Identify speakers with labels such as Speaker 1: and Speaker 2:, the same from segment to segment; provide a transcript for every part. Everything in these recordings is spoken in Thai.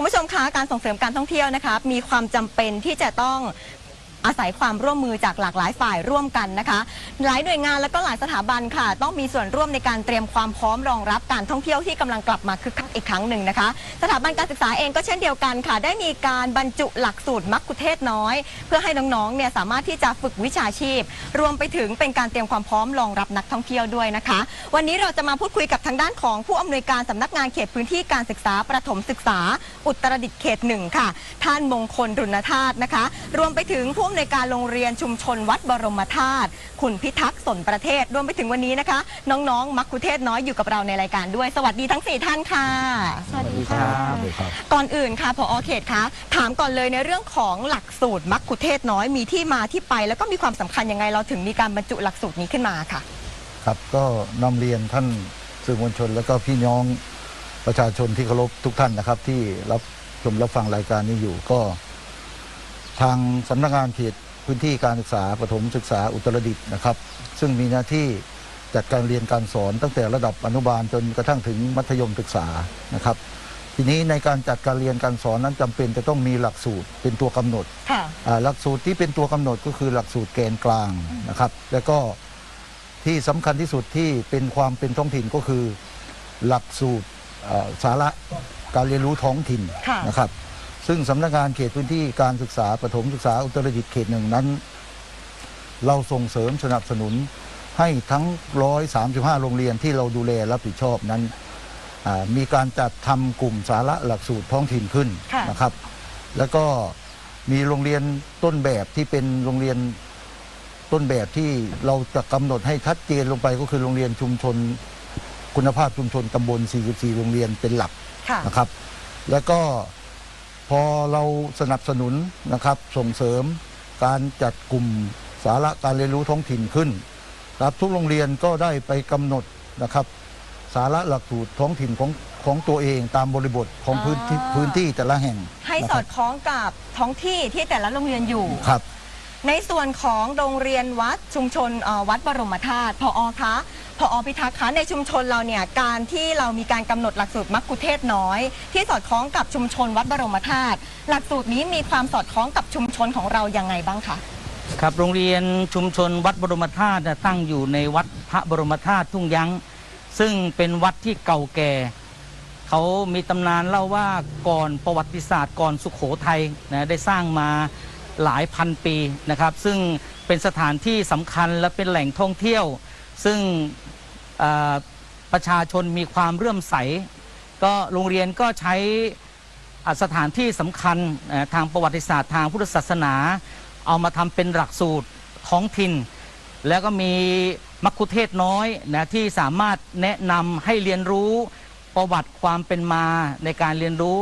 Speaker 1: คุณผู้ชมคะการส่งเสริมการท่องเที่ยวนะคะมีความจำเป็นที่จะต้อง อาศัยความร่วมมือจากหลากหลายฝ่ายร่วมกันนะคะ หลายหน่วยงานและก็หลายสถาบันค่ะ ต้องมีส่วนร่วมในการเตรียมความพร้อมรองรับการท่องเที่ยวที่กำลังกลับมาคึกคักอีกครั้งหนึ่งนะคะ สถาบันการศึกษาเองก็เช่นเดียวกันค่ะ ได้มีการบรรจุหลักสูตรมักคุเทศน้อย เพื่อให้น้องๆเนี่ยสามารถที่จะฝึกวิชาชีพ รวมไปถึงเป็นการเตรียมความพร้อมรองรับนักท่องเที่ยวด้วยนะคะ วันนี้เราจะมาพูดคุยกับทางด้านของผู้อำนวยการสำนักงานเขตพื้นที่การศึกษาประถมศึกษา อุตรดิตถ์เขตหนึ่งค่ะ ท่านมงคลรุณธาตุนะคะ รวมไปถึงผู้ำนวยการโรงเรียนชุมชนวัดบรมธาตุคุณพิทักษ์สนประเทศรวมไปถึงวันนี้นะคะ น้องๆ มักคุเทศน้อยอยู่กับเราในรายการด้วย สวัสดีทั้ง 4 ท่านค่ะ
Speaker 2: สวัสดีค่ะ
Speaker 3: ครับ
Speaker 1: ก่อนอื่นค่ะพอเขตคะถามก่อนเลยในเรื่องของหลักสูตรมักคุเทศน้อยมีที่มาที่ไป แล้วก็มีความสำคัญยังไงเราถึงมีการบรรจุหลักสูตรนี้ขึ้นมาค่ะ
Speaker 3: ครับก็นำเรียนท่านสื่อมวลชน แล้วก็พี่น้องประชาชนที่เคารพทุกท่านนะครับ ที่รับชมรับฟังรายการนี้อยู่ก็ ทางสำนักงานเขตพื้นที่การศึกษาประถมศึกษาอุตรดิตถ์นะครับ ซึ่งมีหน้าที่จัดการเรียนการสอนตั้งแต่ระดับอนุบาลจนกระทั่งถึงมัธยมศึกษานะครับ ทีนี้ในการจัดการเรียนการสอนนั้นจำเป็นจะต้องมีหลักสูตรเป็นตัวกำหนด
Speaker 1: ค่ะ
Speaker 3: อ่าหลักสูตรที่เป็นตัวกำหนดก็คือหลักสูตรแกนกลางนะครับ แล้วก็ที่สำคัญที่สุดที่เป็นความเป็นท้องถิ่นก็คือ หลักสูตรอ่าสาระการเรียนรู้ท้องถิ่น
Speaker 1: ค่ะ
Speaker 3: นะครับ ซึ่งสำนักงานเขตพื้นที่การศึกษาประถมศึกษาอุตรดิตถ์เขตหนึ่งนั้น เราส่งเสริมสนับสนุนให้ทั้ง 135 โรงเรียนที่เราดูแลรับผิดชอบนั้นอ่ามีการจัดทำกลุ่มสาระหลักสูตรท้องถิ่นขึ้น
Speaker 1: ค่ะ
Speaker 3: นะครับ แล้วก็มีโรงเรียนต้นแบบที่เป็นโรงเรียนต้นแบบที่เราจะกำหนดให้ชัดเจนลงไปก็คือโรงเรียนชุมชน คุณภาพชุมชนตำบล 44 โรงเรียนเป็นหลัก
Speaker 1: ค่ะ
Speaker 3: นะครับ แล้วก็ พอเราสนับสนุนนะครับส่งเสริมการจัดกลุ่มสาระการเรียนรู้ท้องถิ่นขึ้นครับทุกโรงเรียนก็ได้ไปกำหนดนะครับ สาระหลักสูตรท้องถิ่นของของตัวเองตามบริบทของพื้นที่
Speaker 1: อ่า
Speaker 3: พื้นที่แต่ละแห่ง
Speaker 1: ให้
Speaker 3: นะ
Speaker 1: ส
Speaker 3: ค
Speaker 1: อ
Speaker 3: รับ
Speaker 1: ดคล้องกับท้องที่ที่แต่ละโรงเรียนอยู่
Speaker 3: ครับ
Speaker 1: ในส่วนของโรงเรียนวัดชุมชนเอ่อวัดบรมธาตุพอคะ พอพิทักษ์คะในชุมชนเราเนี่ยการที่เรามีการกำหนดหลักสูตรมักคุเทศน้อย ที่สอดคล้องกับชุมชนวัดบรมธาตุหลักสูตรนี้มีความสอดคล้องกับชุมชนของเรายังไงบ้างคะ
Speaker 2: ครับโรงเรียนชุมชนวัดบรมธาตุตั้งอยู่ในวัดพระบรมธาตุทุ่งยั้งซึ่งเป็นวัดที่เก่าแก่ เขามีตำนานเล่าว่าก่อนประวัติศาสตร์ก่อนสุขโขทัยนะได้สร้างมาหลายพันปีนะครับ ซึ่งเป็นสถานที่สำคัญและเป็นแหล่งท่องเที่ยว ซึ่งประชาชนมีความเรื่อมใส ก็โรงเรียนก็ใช้อะสถานที่สำคัญทางประวัติศาสตร์ทางพุทธศาสนา เอามาทำเป็นหลักสูตรท้องถิ่น แล้วก็มีมักคุเทศน้อยนะที่สามารถแนะนำให้เรียนรู้ประวัติความเป็นมาในการเรียนรู้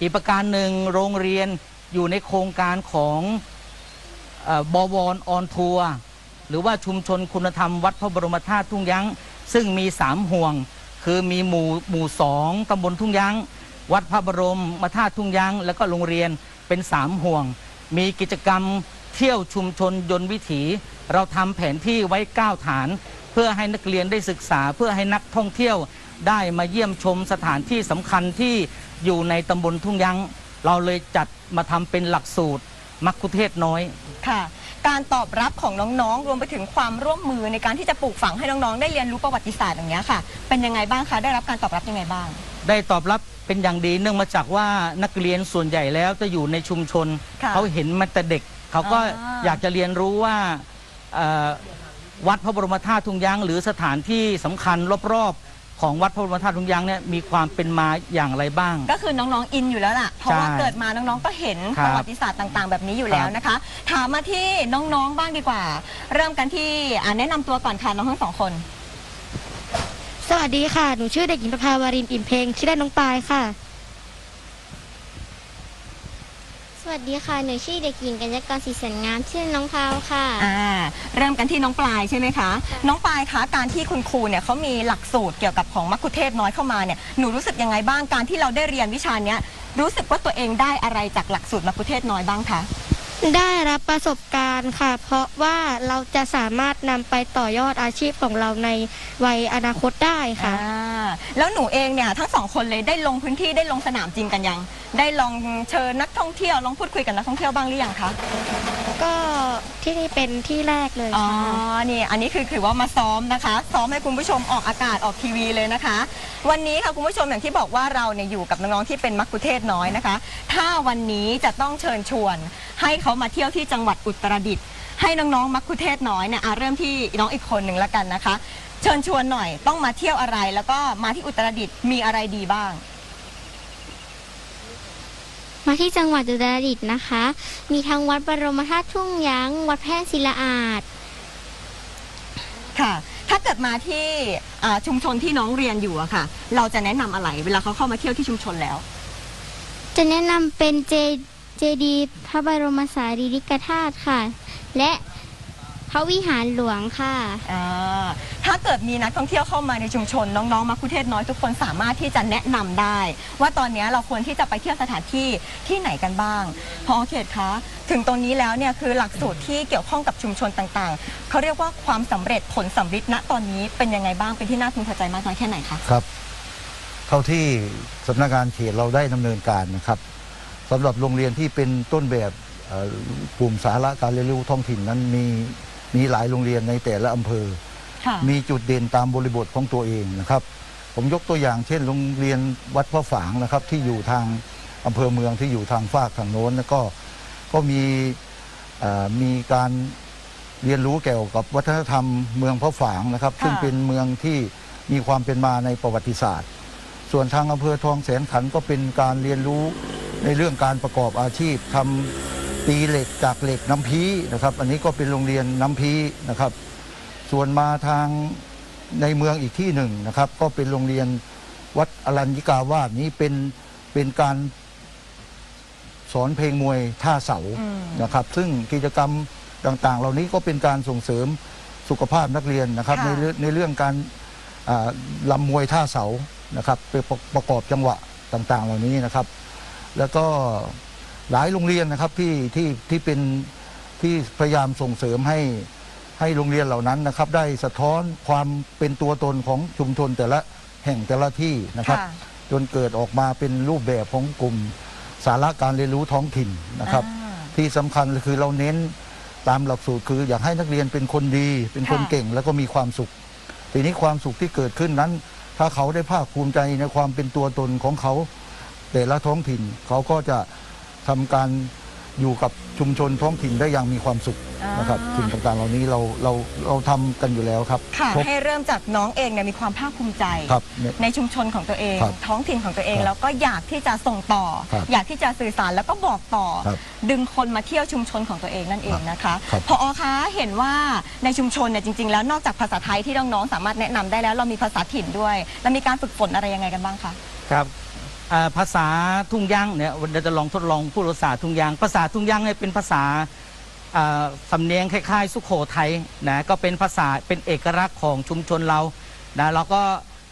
Speaker 2: อีกประการหนึ่งโรงเรียนอยู่ในโครงการของเออบวรออนทัวร์ หรือว่าชุมชนคุณธรรมวัดพระบรมธาตุทุ่งยั้ง ซึ่งมีสามห่วง คือมีหมู่หมู่สองตำบลทุ่งยั้ง วัดพระบรมมาธาตุทุ่งยั้ง แล้วก็โรงเรียนเป็นสามห่วง มีกิจกรรมเที่ยวชุมชนยนต์วิถี เราทำแผนที่ไว้ 9 ฐาน เพื่อให้นักเรียนได้ศึกษา เพื่อให้นักท่องเที่ยวได้มาเยี่ยมชมสถานที่สำคัญที่อยู่ในตำบลทุ่งยั้ง เราเลยจัดมาทำเป็นหลักสูตรมักคุเทศน้อย
Speaker 1: ค่ะ การตอบรับของน้องๆ รวมไปถึงความร่วมมือในการที่จะปลูกฝังให้น้องๆ ได้เรียนรู้ประวัติศาสตร์อย่างนี้ยค่ะ เป็นยังไงบ้างคะ ได้รับการตอบรับยังไงบ้าง
Speaker 2: ได้ตอบรับเป็นอย่างดีเนื่องมาจากว่านักเรียนส่วนใหญ่แล้วจะอยู่ในชุมชน
Speaker 1: ค่ะ
Speaker 2: เขาเห็นมาแต่เด็ก เขาก็
Speaker 1: อ่า
Speaker 2: อยากจะเรียนรู้ว่าเอ่อวัดพระบรมธาตุทุงยั้งหรือสถานที่สำคัญรอบๆ ของวัดพระบรมธาตุทุงยั้งเนี่ยมีความเป็นมาอย่างไรบ้าง
Speaker 1: ก็คือน้องๆอินอยู่แล้วล่ะ เพราะว่า
Speaker 2: ใช่
Speaker 1: เกิดมาน้องๆก็เห็น
Speaker 2: ครับ
Speaker 1: ประวัติศาสตร์ต่าง ๆ แบบนี้อยู่แล้ว
Speaker 2: ครับ
Speaker 1: นะคะ ถามมาที่น้องๆบ้างดีกว่า เริ่มกันที่อ่าแนะนำตัวก่อนค่ะน้องทั้งสองคน
Speaker 4: สวัสดีค่ะ หนูชื่อเด็กหญิงประภาวารินอิ่มเพลงชื่อเล่นน้องปายค่ะ
Speaker 5: ส วัสดีค่ะ หนูชื่อเด็กหญิงกัญญากรศรีสันงามชื่อน้องพาวค่ะ
Speaker 1: อ่าเริ่มกันที่น้องปลายใช่ไหมคะ น้องปลายคะการที่คุณครูเนี่ยเขามีหลักสูตรเกี่ยวกับของมัคคุเทศน้อยเข้ามาเนี่ยหนูรู้สึกยังไงบ้างการที่เราได้เรียนวิชาเนี้ยรู้สึกว่าตัวเองได้อะไรจากหลักสูตรมัคคุเทศน้อยบ้างคะ
Speaker 4: ได้รับประสบการณ์ค่ะ เพราะว่าเราจะสามารถนำไปต่อยอดอาชีพของเราในวัยอนาคตได้ค่ะ
Speaker 1: อ่าแล้วหนูเองเนี่ยทั้งสองคนเลยได้ลงพื้นที่ได้ลงสนามจริงกันยัง ได้ลองเชิญนักท่องเที่ยวลองพูดคุยกับนักท่องเที่ยวบ้างหรือยังคะ
Speaker 4: ก็ ที่นี่เป็นที่แรกเลย
Speaker 1: อ๋อ
Speaker 4: ค่ะ
Speaker 1: นี่ อันนี้คือถือว่ามาซ้อมนะคะ ซ้อมให้คุณผู้ชมออกอากาศออกทีวีเลยนะคะ วันนี้ค่ะคุณผู้ชมอย่างที่บอกว่าเราเนี่ยอยู่กับน้องๆที่เป็นมักคุเทศน้อยนะคะ ถ้าวันนี้จะต้องเชิญชวน ให้เขามาเที่ยวที่จังหวัดอุตรดิตถ์ให้น้องๆมักคุเทศน้อยเนี่ยอะเริ่มที่น้องอีกคนหนึ่งละกันนะคะ เชิญชวนหน่อยต้องมาเที่ยวอะไรแล้วก็มาที่อุตรดิตถ์มีอะไรดีบ้าง
Speaker 5: มาที่จังหวัดอุตรดิตถ์นะคะ มีทั้งวัดบรมธาตุทุ่งยั้งวัดแพร่ศิลาอาด
Speaker 1: ค่ะ ถ้าเกิดมาที่อ่าชุมชนที่น้องเรียนอยู่อะค่ะ เราจะแนะนำอะไรเวลาเขาเข้ามาเที่ยวที่ชุมชนแล้ว
Speaker 5: จะแนะนำเป็นเจเจดีย์พระบรมสารีริกธาตุค่ะ และ พระวิหารหลวงค่ะ
Speaker 1: อ่าถ้าเกิดมีนักท่องเที่ยวเข้ามาในชุมชน น้องๆมักคุเทศน้อยทุกคนสามารถที่จะแนะนำได้ ว่าตอนนี้เราควรที่จะไปเที่ยวสถานที่ที่ไหนกันบ้าง พอเขตคะ ถึงตรงนี้แล้วเนี่ยคือหลักสูตรที่เกี่ยวข้องกับชุมชนต่างๆ เขาเรียกว่าความสำเร็จผลสำฤทธิ์ณตอนนี้เป็นยังไงบ้างเป็นที่น่าพึงพอใจมากน้อยแค่ไหนคะ
Speaker 3: ครับ เท่าที่สำนักงานเขตเราได้ดำเนินการนะครับสำหรับโรงเรียนที่เป็นต้นแบบเอ่อกลุ่มสาระการเรียนรู้ท้องถิ่นนั้นมี มีหลายโรงเรียนในแต่ละอำเภอ
Speaker 1: ค่ะ
Speaker 3: มีจุดเด่นตามบริบทของตัวเองนะครับ ผมยกตัวอย่างเช่น โรงเรียนวัดพระฝางนะครับ ที่อยู่ทางอำเภอเมืองที่อยู่ทางฝากทางโน้นแล้วก็ก็มีเอ่อมีการเรียนรู้เกี่ยวกับวัฒนธรรมเมืองพระฝางนะครับ
Speaker 1: ค่ะ
Speaker 3: ซึ่งเป็นเมืองที่มีความเป็นมาในประวัติศาสตร์ ส่วนทางอำเภอทองแสนขันธ์ก็เป็นการเรียนรู้ในเรื่องการประกอบอาชีพทำ ตีเหล็กจากเหล็กน้ำพีนะครับ อันนี้ก็เป็นโรงเรียนน้ำพีนะครับ ส่วนมาทางในเมืองอีกที่หนึ่งนะครับ ก็เป็นโรงเรียนวัดอรัญญิกาวาสนี้เป็นเป็นการสอนเพลงมวยท่าเสา
Speaker 1: อืม
Speaker 3: นะครับ ซึ่งกิจกรรมต่าง ๆ เหล่านี้ก็เป็นการส่งเสริมสุขภาพนักเรียนนะครับ
Speaker 1: ค่ะ
Speaker 3: ในเรื่องในเรื่องการอ่าลำมวยท่าเสานะครับไปประประกอบจังหวะต่าง ๆ เหล่านี้นะครับ แล้วก็ หลายโรงเรียนนะครับที่ที่ที่เป็นที่พยายามส่งเสริมให้ให้โรงเรียนเหล่านั้นนะครับ ได้สะท้อนความเป็นตัวตนของชุมชนแต่ละแห่งแต่ละที่นะครับ
Speaker 1: ค่ะ
Speaker 3: จนเกิดออกมาเป็นรูปแบบของกลุ่มสาระการเรียนรู้ท้องถิ่นนะครับ
Speaker 1: อ่า
Speaker 3: ที่สำคัญคือเราเน้นตามหลักสูตรคืออยากให้นักเรียนเป็นคนดี เป็นคน
Speaker 1: ค่ะ
Speaker 3: เก่งแล้วก็มีความสุข ทีนี้ความสุขที่เกิดขึ้นนั้น ถ้าเขาได้ภาคภูมิใจในความเป็นตัวตนของเขา แต่ละท้องถิ่นเขาก็จะ ทำการอยู่กับชุมชนท้องถิ่นได้อย่างมีความสุขนะครับ
Speaker 1: อ่า
Speaker 3: สิ่งต่างๆเหล่านี้เราเราเราทำกันอยู่แล้วครับ
Speaker 1: ค่ะ
Speaker 3: ครบ
Speaker 1: ให้เริ่มจากน้องเองเนี่ยมีความภาคภูมิใจ
Speaker 3: ครับเนี่ย
Speaker 1: ในชุมชนของตัวเอง
Speaker 3: ครับ
Speaker 1: ท้องถิ่นของตัวเอง
Speaker 3: ครับ
Speaker 1: แล้วก็อยากที่จะส่งต่อ
Speaker 3: ครับ
Speaker 1: อยากที่จะสื่อสารแล้วก็บอกต่อ
Speaker 3: ครับ
Speaker 1: ดึงคนมาเที่ยวชุมชนของตัวเองนั่นเองนะคะ
Speaker 3: ครับ
Speaker 1: พอคะเห็นว่าในชุมชนเนี่ยจริง ๆ แล้วนอกจากภาษาไทยที่น้องๆสามารถแนะนำได้แล้วเรามีภาษาถิ่นด้วย แล้วมีการฝึกฝนอะไรยังไงกันบ้างคะ
Speaker 2: ครับ อ่าภาษาทุ่งยางเนี่ยเราจะลองทดลองพูดภาษาทุ่งยาง ภาษาทุ่งยางเนี่ยเป็นภาษาอ่าสำเนียงคล้ายๆ สุโขทัยนะก็เป็นภาษาเป็นเอกลักษณ์ของชุมชนเรานะเราก็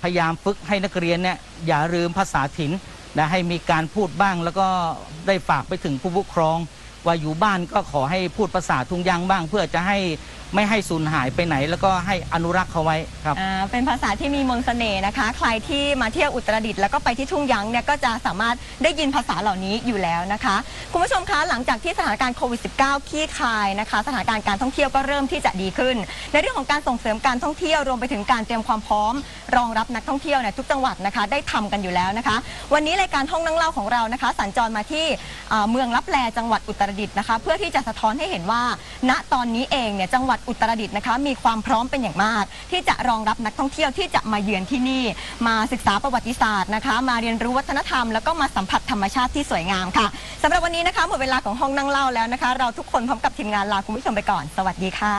Speaker 2: พยายามฝึกให้นักเรียนเนี่ยอย่าลืมภาษาถิ่นนะให้มีการพูดบ้าง แล้วก็ได้ฝากไปถึงผู้ปกครอง ว่าอยู่บ้านก็ขอให้พูดภาษาทุ่งยางบ้าง เพื่อจะให้ไม่ให้สูญหายไปไหน แล้วก็ให้อนุรักษ์เขาไว้ครับ
Speaker 1: อ่าเป็นภาษาที่มีมนต์เสน่ห์นะคะ ใครที่มาเที่ยวอุตรดิตถ์แล้วก็ไปที่ทุ่งยั้งเนี่ยก็จะสามารถได้ยินภาษาเหล่านี้อยู่แล้วนะคะ คุณผู้ชมคะหลังจากที่สถานการณ์โควิด -19 คลี่คลายนะคะ สถานการณ์การท่องเที่ยวก็เริ่มที่จะดีขึ้น ในเรื่องของการส่งเสริมการท่องเที่ยวรวมไปถึงการเตรียมความพร้อม รองรับนักท่องเที่ยวเนี่ยทุกจังหวัดนะคะ ได้ทำกันอยู่แล้วนะคะ วันนี้รายการท่องนั่งเล่าของเรานะคะ สัญจรมาที่อ่าเมืองลับแลจังหวัดอุตรดิตถ์นะคะ เพื่อที่จะสะท้อนให้เห็นว่า ณตอนนี้เองเนี่ยจังหวัดอุตรดิตถ์นะคะ มีความพร้อมเป็นอย่างมาก ที่จะรองรับนักท่องเที่ยวที่จะมาเยือนที่นี่ มาศึกษาประวัติศาสตร์นะคะ มาเรียนรู้วัฒนธรรมแล้วก็มาสัมผัสธรรมชาติที่สวยงามค่ะสำหรับวันนี้นะคะหมดเวลาของห้องนั่งเล่าแล้วนะคะ เราทุกคนพร้อมกับทีมงานลาคุณผู้ชมไปก่อน สวัสดีค่ะ